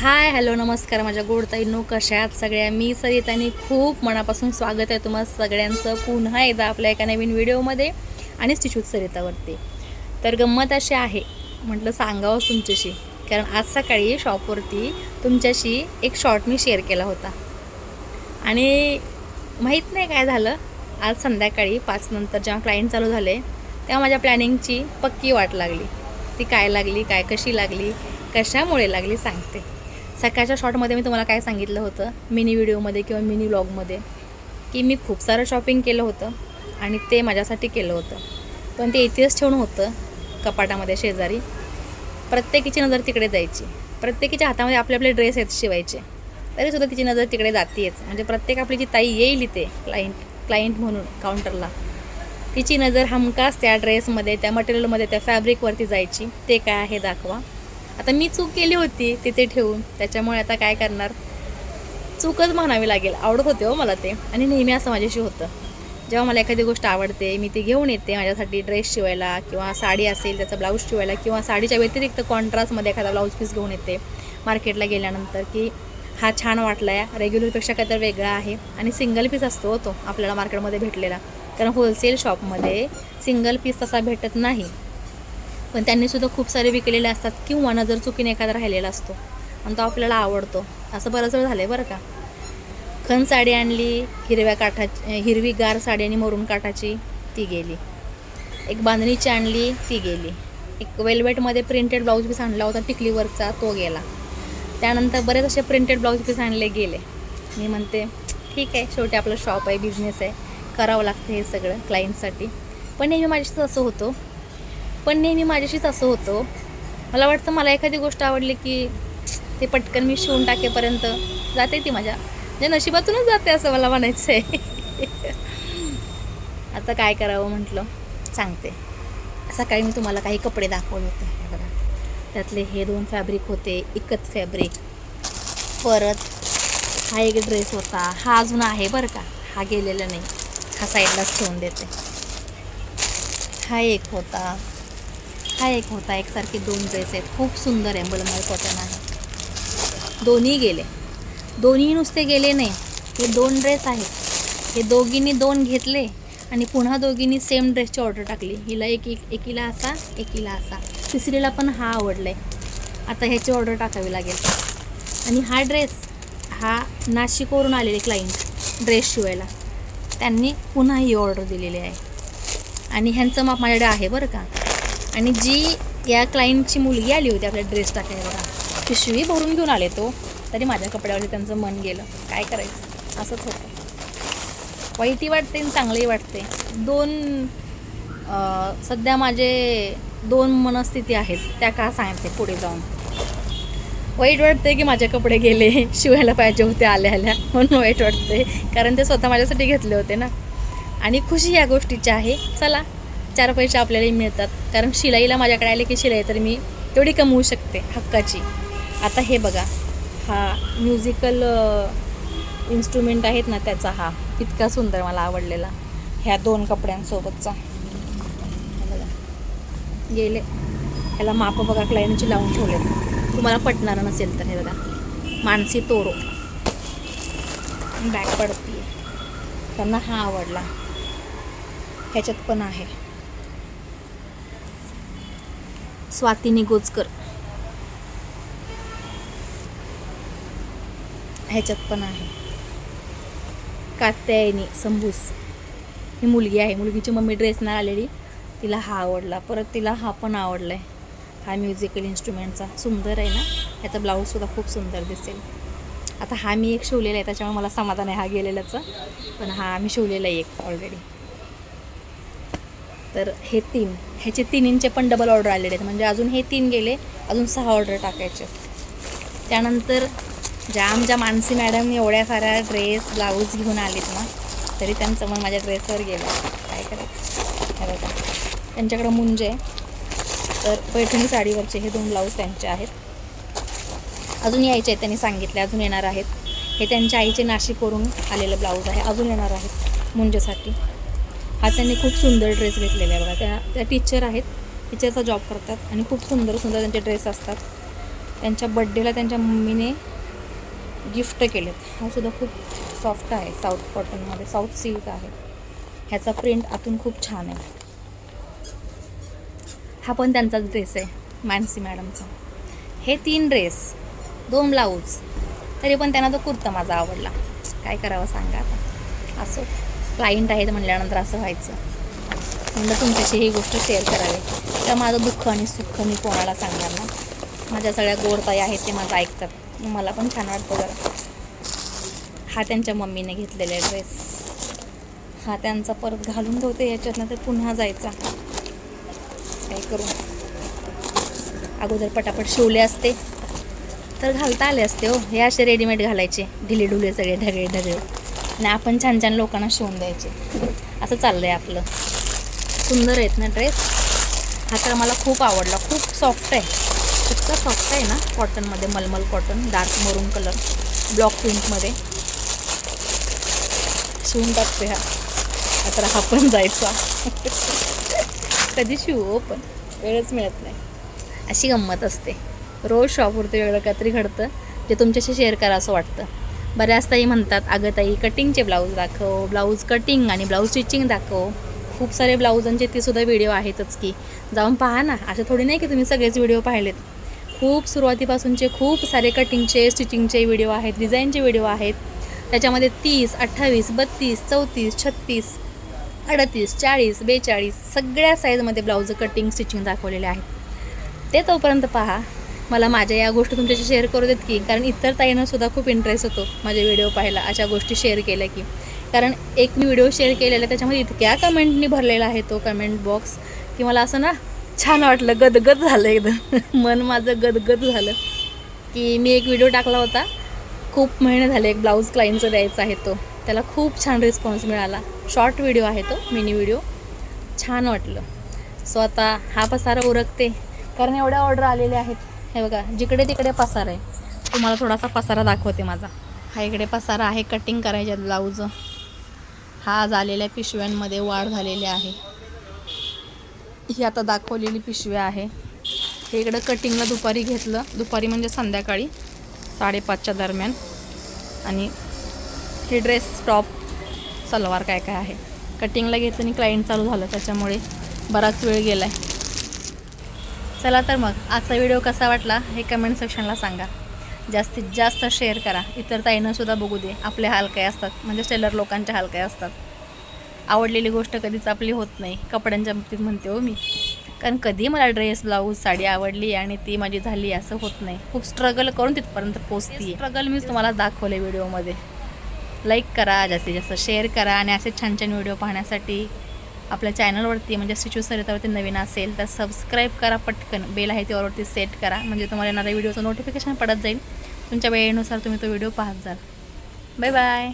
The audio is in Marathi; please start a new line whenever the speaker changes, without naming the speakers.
हाय हॅलो नमस्कार माझ्या गोडताईनो कशा आहेत सगळ्या? मी सरितानी खूप मनापासून स्वागत आहे तुम्हाला सगळ्यांचं पुन्हा एकदा आपल्या एका नवीन व्हिडिओमध्ये आणि स्टिचूत सरितावरती. तर गंमत अशी आहे म्हटलं सांगावं तुमच्याशी कारण आज सकाळी शॉपवरती तुमच्याशी एक शॉर्ट मी शेअर केला होता. आणि माहीत नाही काय झालं आज संध्याकाळी पाच नंतर जेव्हा क्लायंट चालू झाले तेव्हा माझ्या प्लॅनिंगची पक्की वाट लागली. ती काय लागली काय कशी लागली कशामुळे लागली सांगते. सकाळच्या शॉर्टमध्ये मी तुम्हाला काय सांगितलं होतं? मिनी व्हिडिओमध्ये किंवा मिनी व्लॉगमध्ये की मी खूप सारं शॉपिंग केलं होतं आणि ते माझ्यासाठी केलं होतं. पण ते इतिहास ठेवून होतं कपाटामध्ये शेजारी. प्रत्येकीची नजर तिकडे जायची. प्रत्येकीच्या हातामध्ये आपले आपले ड्रेस आहेत शिवायचे. तरीसुद्धा तिची नजर तिकडे जातीयच. म्हणजे प्रत्येक आपली जी ताई येईल इथे क्लायंट क्लायंट म्हणून काउंटरला तिची नजर हमखास त्या ड्रेसमध्ये त्या मटेरियलमध्ये त्या फॅब्रिकवरती जायची. ते काय आहे दाखवा. आता मी चूक केली होती तिथे ठेवून. त्याच्यामुळे आता काय करणार? चूकच म्हणावी लागेल. आवडत होते हो मला ते. आणि नेहमी असं माझ्याशी होतं. जेव्हा मला एखादी गोष्ट आवडते मी ती घेऊन येते माझ्यासाठी ड्रेस शिवायला किंवा साडी असेल त्याचा ब्लाऊज शिवायला किंवा साडीच्या व्यतिरिक्त कॉन्ट्रास्टमध्ये एखादा ब्लाऊज पीस घेऊन येते मार्केटला गेल्यानंतर की हा छान वाटला आहे रेग्युलरपेक्षा काहीतरी वेगळा आहे. आणि सिंगल पीस असतो हो तो आपल्याला मार्केटमध्ये भेटलेला. कारण होलसेल शॉपमध्ये सिंगल पीस तसा भेटत नाही. पण त्यांनीसुद्धा खूप सारे विकलेले असतात किंवा नजर चुकीने एखादा राहिलेला असतो. आणि तो आपल्याला आवडतो. असं बरंच वेळ झालं आहे बरं का? खण साडी आणली हिरव्या काठाची हिरवी गार साडी आणि मरून काठाची ती गेली. एक बांधणीची आणली ती गेली. एक वेल्वेटमध्ये प्रिंटेड ब्लाऊज पीस आणला होता टिकलीवरचा तो गेला. त्यानंतर बरेच असे प्रिंटेड ब्लाऊज पीस आणले गेले. मी म्हणते ठीक आहे शेवटी आपलं शॉप आहे बिझनेस आहे. करावं लागतं हे सगळं क्लायंटसाठी पण नेहमी माझ्याशीच असं होतं. पण नेहमी माझ्याशीच असं होतं. मला वाटतं मला एखादी गोष्ट आवडली की ते पटकन मी शिवून टाकेपर्यंत जाते ती माझ्या. म्हणजे नशिबातूनच जाते असं मला म्हणायचं आहे आता काय करावं म्हटलं? सांगते. सकाळी मी तुम्हाला काही कपडे दाखवले होते बघा. त्यातले हे दोन फॅब्रिक होते एकच फॅब्रिक परत हा एक ड्रेस होता. हा अजून आहे बरं का. हा गेलेला नाही. हा साईडलाच ठेवून देते. हा एक होता. हा एक होता एकसारखे दोन ड्रेस आहेत. खूप सुंदर आहे मलमल कॉटन आहे. दोन्ही गेले. दोन्ही नुसते गेले नाही. हे दोन ड्रेस आहेत. हे दोघींनी दोन घेतले आणि पुन्हा दोघींनी सेम ड्रेसची ऑर्डर टाकली. हिला एक एकीला असा एकीला असा. तिसरीला पण हा आवडला आहे आता ह्याची ऑर्डर टाकावी लागेल. आणि हा ड्रेस हा नाशिकवरून आलेले क्लायंट ड्रेस शिवायला त्यांनी पुन्हा ही ऑर्डर दिलेली आहे. आणि ह्यांचं माप माझ्याकडे आहे बरं का. आणि जी या क्लायंटची मुलगी आली होती आपल्या ड्रेस टाकायला बघा पिशवी भरून घेऊन आले तो. तरी माझ्या कपड्यावरती त्यांचं मन गेलं. काय करायचं? असंच होतं. वाईटही वाटते आणि चांगलंही वाटते. दोन सध्या माझे दोन मनस्थिती आहेत त्या का सांगते पुढे जाऊन. वाईट वाटते की माझे कपडे गेले शिवायला पाहिजे होते आल्या आल्या म्हणून वाईट वाटते कारण ते स्वतः माझ्यासाठी घेतले होते ना. आणि खुशी या गोष्टीची आहे. चला चार पैसे आपल्यालाही मिळतात. कारण शिलाईला माझ्याकडे आले की शिलाई तर मी तेवढी कमवू शकते हक्काची. आता हे बघा हा म्युझिकल इन्स्ट्रुमेंट आहेत ना त्याचा हा. इतका सुंदर मला आवडलेला. ह्या दोन कपड्यांसोबतचा. बघा. गेले. ह्याला माप बघा क्लायंटची लावून ठेवले तुम्हाला पटणार नसेल तर हे बघा. मानसी तोरो. बॅग पडती त्यांना हा आवडला. ह्याच्यात पण आहे. स्वाती निगोजकर ह्याच्यात पण आहे. कात्यायनी संभूस. ही मुलगी आहे. मुलगीची मम्मी ड्रेसनं आलेली. तिला हा आवडला. परत तिला हा पण आवडला आहे हा म्युझिकल इन्स्ट्रुमेंटचा सुंदर आहे ना? ह्याचा ब्लाऊजसुद्धा खूप सुंदर दिसेल. आता हा मी एक शिवलेला आहे. त्याच्यामुळे मला समाधान आहे. हा गेलेल्याचं पण हा मी शिवलेला आहे एक ऑलरेडी तर हे तीन. ह्याचे तिन्हींचे पण डबल ऑर्डर आलेले आहेत. म्हणजे अजून हे तीन गेले अजून सहा ऑर्डर टाकायचे. त्यानंतर ज्या आमच्या मानसी मॅडम एवढ्या साऱ्या ड्रेस ब्लाऊज घेऊन आलेत ना तरी त्यांचं मग माझ्या ड्रेसवर गेलं. काय करायचं? बघा. त्यांच्याकडं मुंजे आहे. तर पैठणी साडीवरचे हे दोन ब्लाऊज त्यांचे आहेत. अजून यायचे आहेत त्यांनी सांगितले. अजून येणार आहेत. हे त्यांच्या आईचे नाशिकवरून आलेलं ब्लाऊज आहे. अजून येणार आहेत मुंजेसाठी. हा त्यांनी खूप सुंदर ड्रेस घेतलेला आहे बघा. त्या त्या टीचर आहेत. टीचरचा जॉब करतात आणि खूप सुंदर सुंदर त्यांचे ड्रेस असतात. त्यांच्या बड्डेला त्यांच्या मम्मीने गिफ्ट केलेत. हा सुद्धा खूप सॉफ्ट आहे. साऊथ कॉटनमध्ये साऊथ सिल्क आहे. ह्याचा प्रिंट आतून खूप छान आहे. हा पण त्यांचाच ड्रेस आहे. मानसी मॅडमचा हे तीन ड्रेस दोन ब्लाऊज तरी पण त्यांना तो कुर्ता माझा आवडला. काय करावं सांगा आता. असो. क्लायंट आहेत म्हणल्यानंतर असं व्हायचं. म्हणलं तुमच्याशी ही गोष्ट शेअर करावी. तर माझं दुःख आणि सुख मी कोणाला सांगणार ना? माझ्या सगळ्या गोडताई आहेत ते माझं ऐकतात. मला पण छान वाटतं जरा. हा त्यांच्या मम्मीने घेतलेला ड्रेस हा त्यांचा परत घालून ठेवते याच्यातनं तर पुन्हा जायचा. काय करू? अगोदर पटापट शिवले असते. तर घालता आले असते हो. हे असे रेडीमेड घालायचे. ढिले ढुले सगळे ढगळे ढगळे आणि आपण छान छान लोकांना शिवून द्यायचे. असं चाललं आहे आपलं. सुंदर आहेत ना ड्रेस हा तर मला खूप आवडला. खूप सॉफ्ट आहे. इतका सॉफ्ट आहे ना कॉटनमध्ये मलमल cotton dark maroon colour block प्रिंटमध्ये शिवून टाकते हा. आता हा पण जायचा. कधी शिवू हो पण? वेळच मिळत नाही. अशी गंमत असते. रोज शॉपवरती वेगळं काहीतरी घडतं जे तुमच्याशी शेअर करा असं वाटतं. बऱ्याच ताई म्हणतात अगं ताई कटिंगचे ब्लाऊज दाखव ब्लाऊज कटिंग आणि ब्लाऊज स्टिचिंग दाखव. खूप सारे ब्लाऊजांचे ते सुद्धा व्हिडिओ आहेतच की. जाऊन पहा ना असं थोडी नाही की तुम्ही सगळेच व्हिडिओ पाहिलेत. खूप सुरुवातीपासूनचे खूप सारे कटिंगचे स्टिचिंगचे व्हिडिओ आहेत डिझाईनचे व्हिडिओ आहेत. त्याच्यामध्ये तीस अठ्ठावीस बत्तीस चौतीस छत्तीस अडतीस चाळीस बेचाळीस सगळ्या साईजमध्ये ब्लाऊज कटिंग स्टिचिंग दाखवलेले आहेत. ते तोपर्यंत पहा मला माझ्या या गोष्टी तुमच्याशी शेअर करू देत की कारण इतर ताईंना सुद्धा खूप इंटरेस्ट होतो माझे व्हिडिओ पाहायला अशा गोष्टी शेअर केल्या की. कारण एक मी व्हिडिओ शेअर केलेला त्याच्यामध्ये इतक्या कमेंटनी भरलेला आहे तो कमेंट बॉक्स की मला असं ना छान वाटलं गदगद झालं एकदम. मन माझं गदगद झालं. की मी एक व्हिडिओ टाकला होता. खूप महिने झाले एक ब्लाऊज क्लाईंटचा द्यायचा आहे तो. त्याला खूप छान रिस्पॉन्स मिळाला. शॉर्ट व्हिडिओ आहे तो मिनी व्हिडिओ छान वाटलं. सो आता हा पसारा उरकते. कारण एवढ्या ऑर्डर आलेल्या आहेत. हे बघा जिकडे तिकडे पसारा. आहे तुम्हाला थोडासा पसारा दाखवते माझा. हा इकडे पसारा आहे कटिंग करायच्या ब्लाऊज हा झालेल्या पिशव्यांमध्ये वाढ झालेली आहे. ही आता दाखवलेली पिशवी आहे. हे इकडं कटिंगला दुपारी घेतलं. दुपारी म्हणजे संध्याकाळी साडेपाचच्या दरम्यान. आणि हे ड्रेस टॉप सलवार काय काय आहे. कटिंगला घेतलं आणि क्लायंट चालू झालं. त्याच्यामुळे बराच वेळ गेला आहे चला तर मग आजचा व्हिडिओ कसा वाटला हे कमेंट सेक्शनला सांगा. जास्तीत जास्त शेअर करा. इतर ताईंना सुद्धा बघू दे. आपले हाल काय असतात. म्हणजे टेलर लोकांचे हाल काय असतात. आवडलेली गोष्ट कधीच आपली होत नाही. कपड्यांच्या बाबतीत म्हणते हो मी. कारण कधी मला ड्रेस ब्लाऊज साडी आवडली आणि ती माझी झाली असं होत नाही. खूप स्ट्रगल करून तिथपर्यंत पोचते स्ट्रगल मीच तुम्हाला दाखवले व्हिडिओमध्ये लाईक करा जास्तीत जास्त शेअर करा आणि असे छान छान व्हिडिओ पाहण्यासाठी आपल्या चॅनलवरती म्हणजे स्टिचू सरितावरती नवीन असेल तर सबस्क्राईब करा पटकन. बेल आहे त्यावरती सेट करा. म्हणजे तुम्हाला येणाऱ्या व्हिडिओचं नोटिफिकेशन पडत जाईल. तुमच्या वेळेनुसार तुम्ही तो व्हिडिओ पाहत जाल. Bye bye